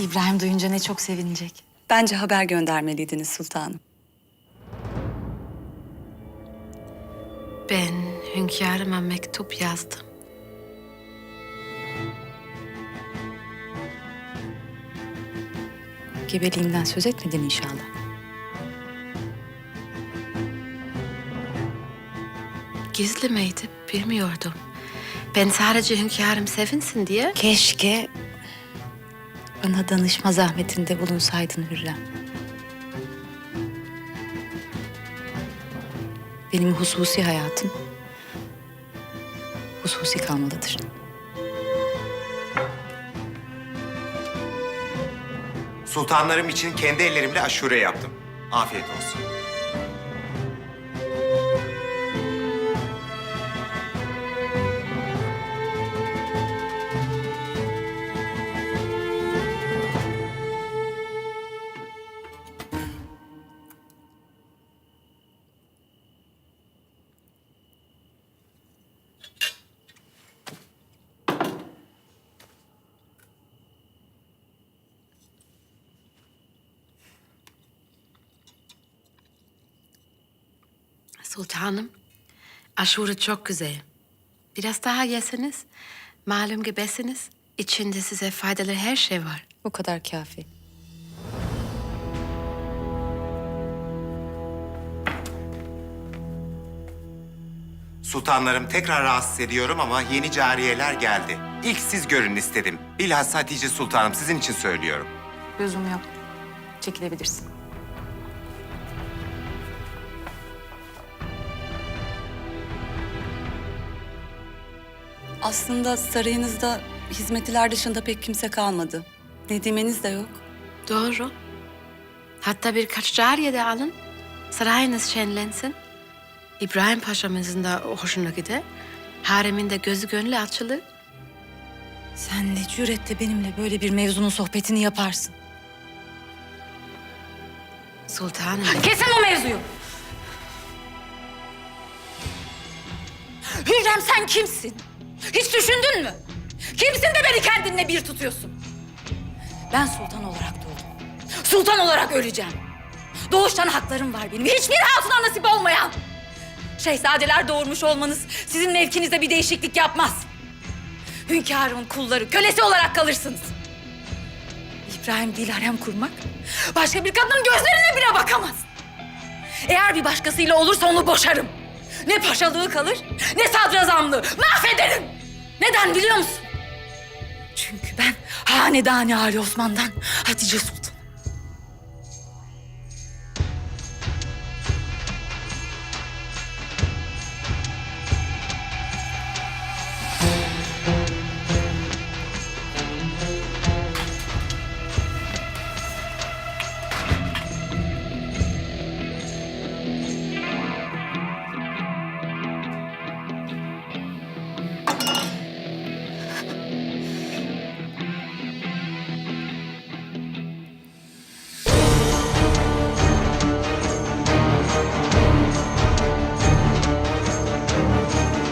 İbrahim duyunca ne çok sevinecek. Bence haber göndermeliydiniz sultanım. Ben hünkârıma mektup yazdım. Gebeliğimden söz etmedin inşallah. Gizli miydi bilmiyordum. Ben sadece hünkârım sevinsin diye Keşke bana danışma zahmetinde bulunsaydın Hürrem. Benim hususi hayatım hususi kalmalıdır. Sultanlarım için kendi ellerimle aşure yaptım. Afiyet olsun. Sultanım aşure çok güzel. Biraz daha yeseniz malum gebesiniz. İçinde size faydalı her şey var. Bu kadar kafi. Sultanlarım tekrar rahatsız ediyorum ama yeni cariyeler geldi. İlk siz görün istedim. Bilhassa Hatice Sultanım sizin için söylüyorum. Lüzum yok. Çekilebilirsin. Aslında sarayınızda hizmetliler dışında pek kimse kalmadı. Nedimeniz de yok. Doğru. Hatta birkaç cariye de alın. Sarayınız şenlensin. İbrahim Paşa'mızın da hoşuna gider. Hareminde gözü gönlü açılır. Sen ne cüretle benimle böyle bir mevzunun sohbetini yaparsın? Sultanım. Kesin o mevzuyu. Hürrem sen kimsin? Hiç düşündün mü? Kimsin de beni kendinle bir tutuyorsun? Ben sultan olarak doğdum. Sultan olarak öleceğim. Doğuştan haklarım var benim. Hiçbir hatuna nasip olmayan. Şehzadeler doğurmuş olmanız sizin mevkinizde bir değişiklik yapmaz. Hünkârımın kulları, kölesi olarak kalırsınız. İbrahim değil harem kurmak, başka bir kadının gözlerine bile bakamaz. Eğer bir başkasıyla olursa onu boşarım. Ne paşalığı kalır, ne sadrazamlığı. Mahvederim. Neden biliyor musun? Çünkü ben Hanedani Ali Osman'dan Hatice Sultan